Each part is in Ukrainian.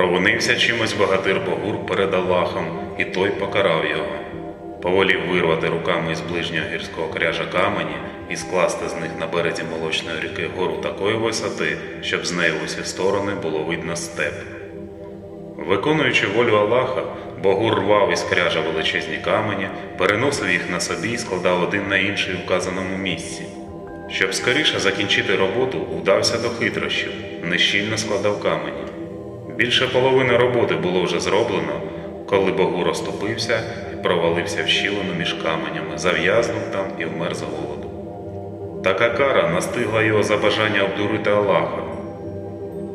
Провинився чимось богатир Богур перед Аллахом, і той покарав його. Поволів вирвати руками із ближнього гірського кряжа камені і скласти з них на березі молочної ріки гору такої висоти, щоб з неї в усі сторони було видно степ. Виконуючи волю Аллаха, Богур рвав із кряжа величезні камені, переносив їх на собі і складав один на інший у вказаному місці. Щоб скоріше закінчити роботу, удався до хитрощів, нещільно складав камені. Більше половини роботи було вже зроблено, коли Богур розтопився і провалився в щілину між каменями, зав'язнув там і вмер з голоду. Така кара настигла його за бажання обдурити Аллаха.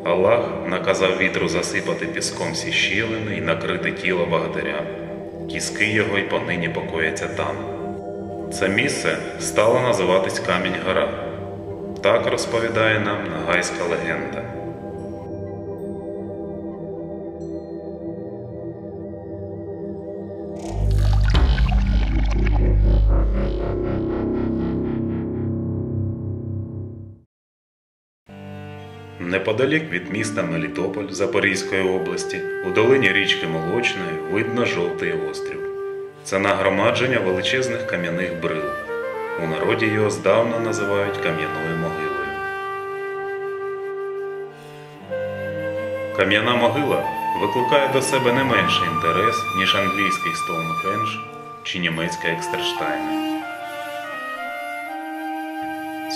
Аллах наказав вітру засипати піском всі щілини і накрити тіло богатиря. Кіски його й понині покояться там. Це місце стало називатись Камінь Гора. Так розповідає нам нагайська легенда. Неподалік від міста Мелітополь Запорізької області, у долині річки Молочної, видно жовтий острів. Це нагромадження величезних кам'яних брил. У народі його здавна називають кам'яною могилою. Кам'яна могила викликає до себе не менший інтерес, ніж англійський Стоунхендж чи німецька Екстерштайна.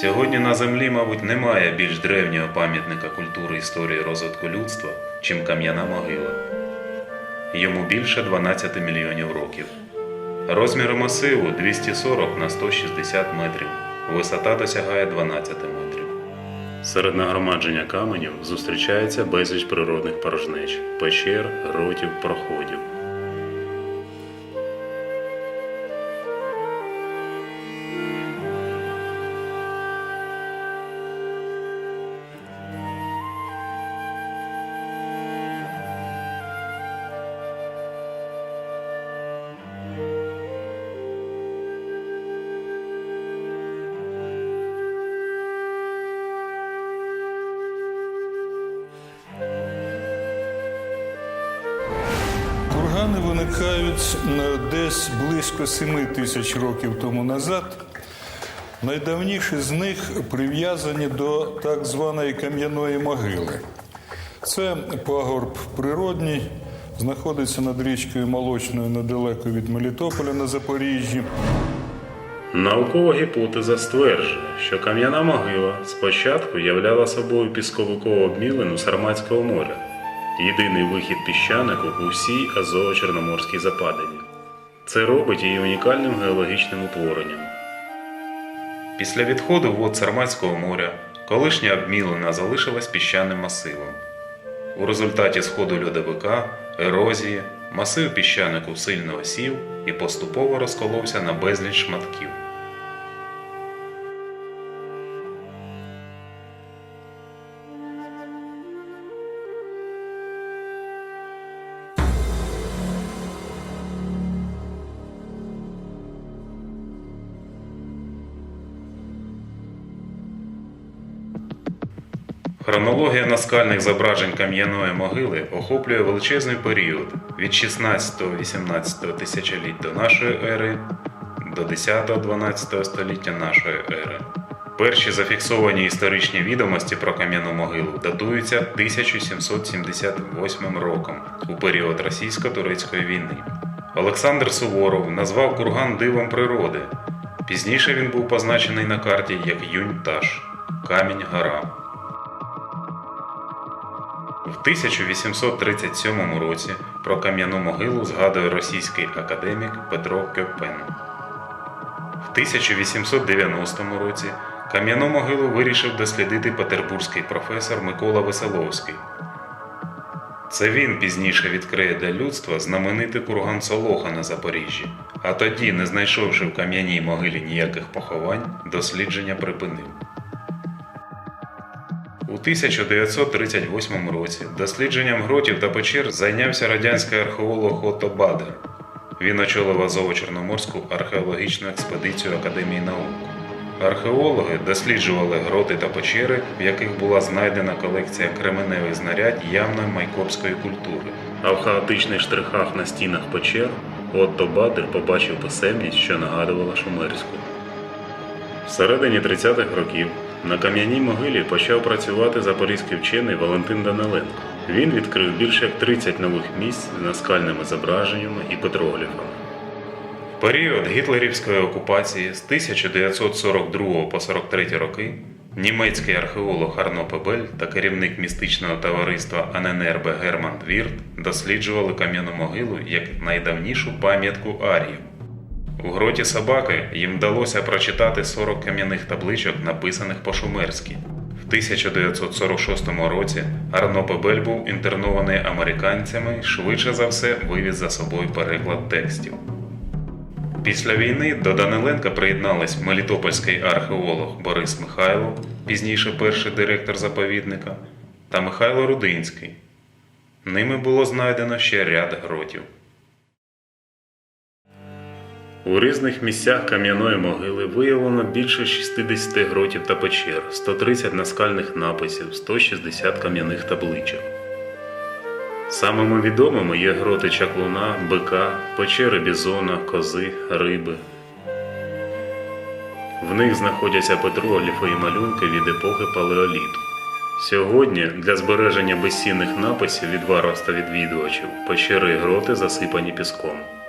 Сьогодні на землі, мабуть, немає більш древнього пам'ятника культури історії розвитку людства, чим кам'яна могила. Йому більше 12 мільйонів років. Розміри масиву 240 на 160 метрів, висота досягає 12 метрів. Серед нагромадження каменів зустрічається безліч природних порожнеч, печер, гротів, проходів. Виникають десь близько 7 тисяч років тому назад. Найдавніші з них прив'язані до так званої кам'яної могили. Це пагорб природній, знаходиться над річкою Молочною недалеко від Мелітополя на Запоріжжі. Наукова гіпотеза стверджує, що кам'яна могила спочатку являла собою пісковикову обмілину Сарматського моря, єдиний вихід піщанику у всій Азово-Чорноморській западині. Це робить її унікальним геологічним утворенням. Після відходу вод Сарматського моря колишня обмілина залишилась піщаним масивом. У результаті сходу льодовика, ерозії, масив піщанику сильно осів і поступово розколовся на безліч шматків. Хронологія наскальних зображень кам'яної могили охоплює величезний період від 16-18 тисячоліть до нашої ери до 10-12 століття нашої ери. Перші зафіксовані історичні відомості про кам'яну могилу датуються 1778 роком у період російсько-турецької війни. Олександр Суворов назвав курган дивом природи. Пізніше він був позначений на карті як Юнь-Таш камінь гора. В 1837 році про кам'яну могилу згадує російський академік Петро Кьопен. В 1890 році кам'яну могилу вирішив дослідити петербурзький професор Микола Веселовський. Це він пізніше відкриє для людства знаменитий курган Солоха на Запоріжжі, а тоді, не знайшовши в кам'яній могилі ніяких поховань, дослідження припинив. У 1938 році дослідженням гротів та печер зайнявся радянський археолог Отто Бадер. Він очолив Азово-Чорноморську археологічну експедицію Академії наук. Археологи досліджували гроти та печери, в яких була знайдена колекція кременевих знарядь явної майкопської культури. А в хаотичних штрихах на стінах печер Отто Бадер побачив писемність, що нагадувала шумерську. Всередині 30-х років на кам'яній могилі почав працювати запорізький вчений Валентин Даниленко. Він відкрив більше як 30 нових місць з наскальними зображеннями і петрогліфами. В період гітлерівської окупації з 1942 по 43 роки німецький археолог Арно Пебель та керівник містичного товариства Аненербе Герман Вірт досліджували кам'яну могилу як найдавнішу пам'ятку аріїв. У гроті собаки їм вдалося прочитати 40 кам'яних табличок, написаних по-шумерськи. В 1946 році Арно Пебель був інтернований американцями швидше за все вивіз за собою переклад текстів. Після війни до Даниленка приєднались мелітопольський археолог Борис Михайлов, пізніше перший директор заповідника, та Михайло Рудинський. Ними було знайдено ще ряд гротів. У різних місцях кам'яної могили виявлено більше 60 гротів та печер, 130 наскальних написів, 160 кам'яних табличок. Самими відомими є гроти чаклуна, бика, печери бізона, кози, риби. В них знаходяться петрогліфи і малюнки від епохи палеоліту. Сьогодні для збереження безцінних написів від варварства відвідувачів печери і гроти засипані піском.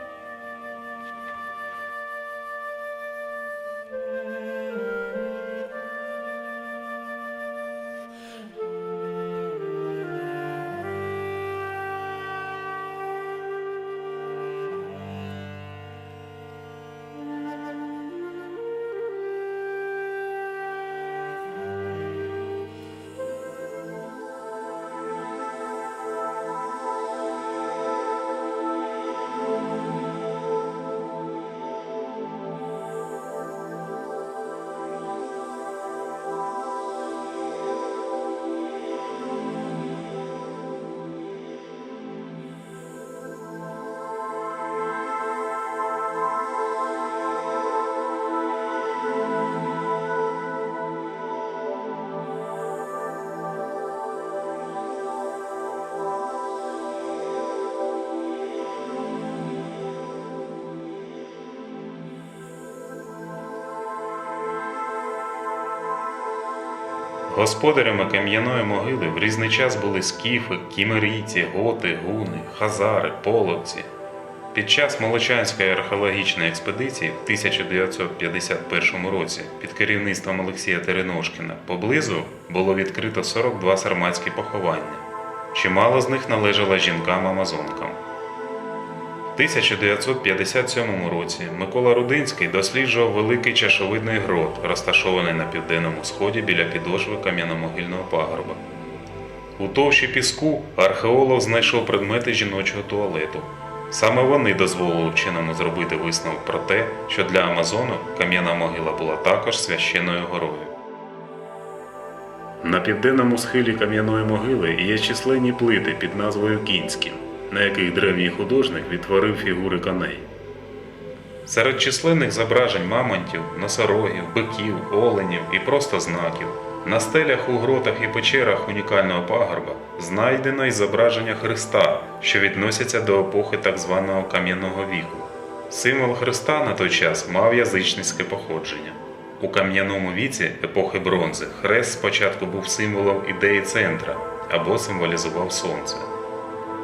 Господарями кам'яної могили в різний час були скіфи, кімерійці, готи, гуни, хазари, половці. Під час Молочанської археологічної експедиції в 1951 році під керівництвом Олексія Тереношкіна поблизу було відкрито 42 сарматські поховання. Чимало з них належало жінкам-амазонкам. В 1957 році Микола Рудинський досліджував великий чашовидний грот, розташований на південному сході біля підошви кам'яномогильного пагорба. У товщі піску археолог знайшов предмети жіночого туалету. Саме вони дозволили вченому зробити висновок про те, що для Амазону кам'яна могила була також священною горою. На південному схилі кам'яної могили є численні плити під назвою Кінські, на яких древній художник відтворив фігури коней. Серед численних зображень мамонтів, носорогів, биків, оленів і просто знаків на стелях у гротах і печерах унікального пагорба знайдено й зображення Христа, що відносяться до епохи так званого кам'яного віку. Символ Христа на той час мав язичницьке походження. У кам'яному віці епохи бронзи хрест спочатку був символом ідеї центра або символізував сонце.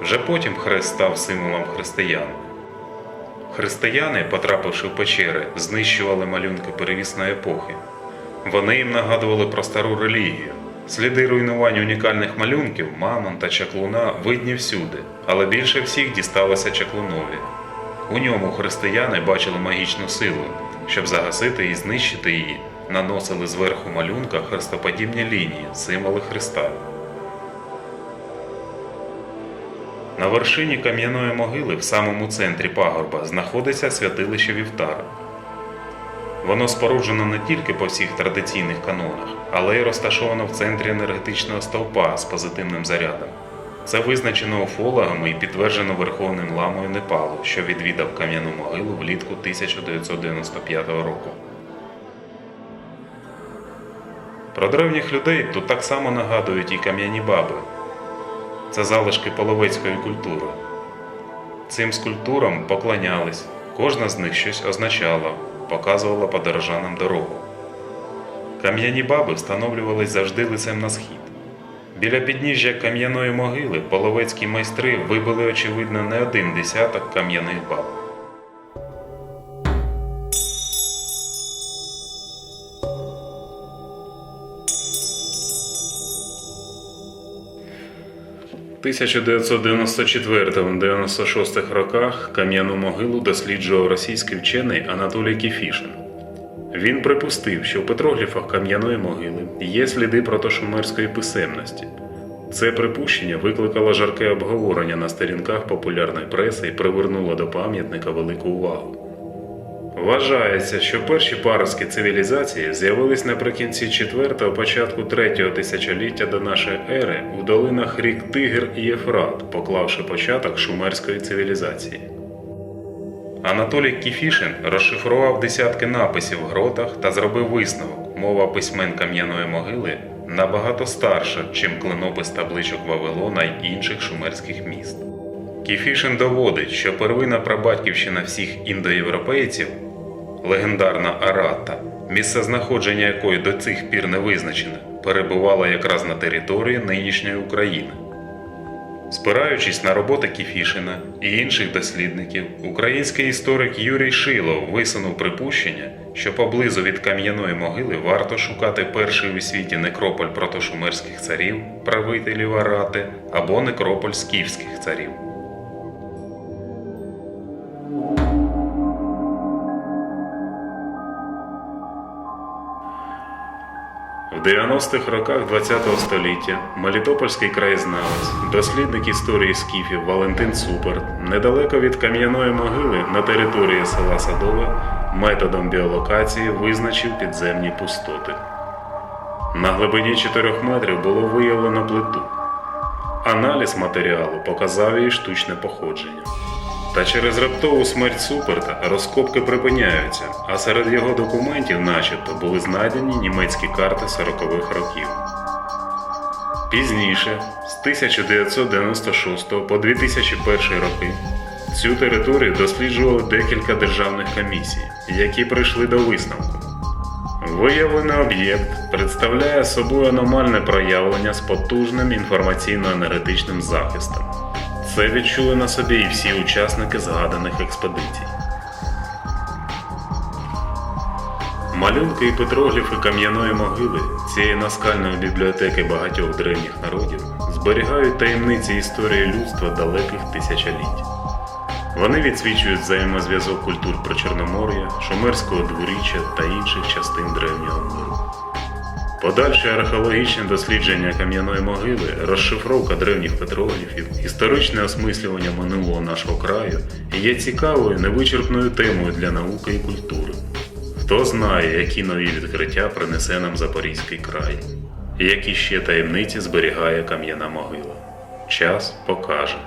Вже потім хрест став символом християн. Християни, потрапивши в печери, знищували малюнки перевісної епохи. Вони їм нагадували про стару релігію. Сліди руйнування унікальних малюнків мамон та чаклуна видні всюди, але більше всіх дісталося чаклунові. У ньому християни бачили магічну силу. Щоб загасити і знищити її, наносили зверху малюнка хрестоподібні лінії, символи Христа. На вершині кам'яної могили в самому центрі пагорба знаходиться святилище Вівтар. Воно споруджено не тільки по всіх традиційних канонах, але й розташовано в центрі енергетичного стовпа з позитивним зарядом. Це визначено уфологами і підтверджено Верховним ламою Непалу, що відвідав кам'яну могилу влітку 1995 року. Про древніх людей тут так само нагадують і кам'яні баби. Це залишки половецької культури. Цим скульптурам поклонялись, кожна з них щось означала, показувала подорожанам дорогу. Кам'яні баби встановлювались завжди лицем на схід. Біля підніжжя кам'яної могили половецькі майстри вибили, очевидно, не один десяток кам'яних баб. 1994-96 роках кам'яну могилу досліджував російський вчений Анатолій Кіфішин. Він припустив, що в петрогліфах кам'яної могили є сліди протошумерської писемності. Це припущення викликало жарке обговорення на сторінках популярної преси і привернуло до пам'ятника велику увагу. Вважається, що перші паростки цивілізації з'явились наприкінці 4-го, початку 3-го тисячоліття до нашої ери у долинах рік Тигр і Єфрат, поклавши початок шумерської цивілізації. Анатолій Кіфішин розшифрував десятки написів в гротах та зробив висновок: мова письмен кам'яної могили набагато старша, чим клинопис табличок Вавилона й інших шумерських міст. Кіфішин доводить, що первинна прабатьківщина всіх індоєвропейців легендарна Арата, місце знаходження якої до цих пір не визначене, перебувала якраз на території нинішньої України. Спираючись на роботи Кіфішина і інших дослідників, український історик Юрій Шилов висунув припущення, що поблизу від кам'яної могили варто шукати перший у світі некрополь протошумерських царів, правителів Арати або некрополь скіфських царів. В 90-х роках ХХ століття Мелітопольський краєзнавець, дослідник історії скіфів Валентин Цуперт недалеко від кам'яної могили на території села Садове методом біолокації визначив підземні пустоти. На глибині 4 метрів було виявлено плиту. Аналіз матеріалу показав її штучне походження. Та через раптову смерть Суперта розкопки припиняються, а серед його документів, начебто, були знайдені німецькі карти 40-х років. Пізніше, з 1996 по 2001 роки, цю територію досліджували декілька державних комісій, які прийшли до висновку. Виявлений об'єкт представляє собою аномальне проявлення з потужним інформаційно-енергетичним захистом. Це відчули на собі і всі учасники згаданих експедицій. Малюнки і петрогліфи кам'яної могили цієї наскальної бібліотеки багатьох древніх народів зберігають таємниці історії людства далеких тисячоліть. Вони відсвічують взаємозв'язок культур Причорномор'я, Шумерського дворіччя та інших частин древнього миру. Подальше археологічне дослідження кам'яної могили, розшифровка древніх петрогліфів, історичне осмислювання минулого нашого краю є цікавою невичерпною темою для науки і культури. Хто знає, які нові відкриття принесе нам Запорізький край, які ще таємниці зберігає кам'яна могила. Час покаже.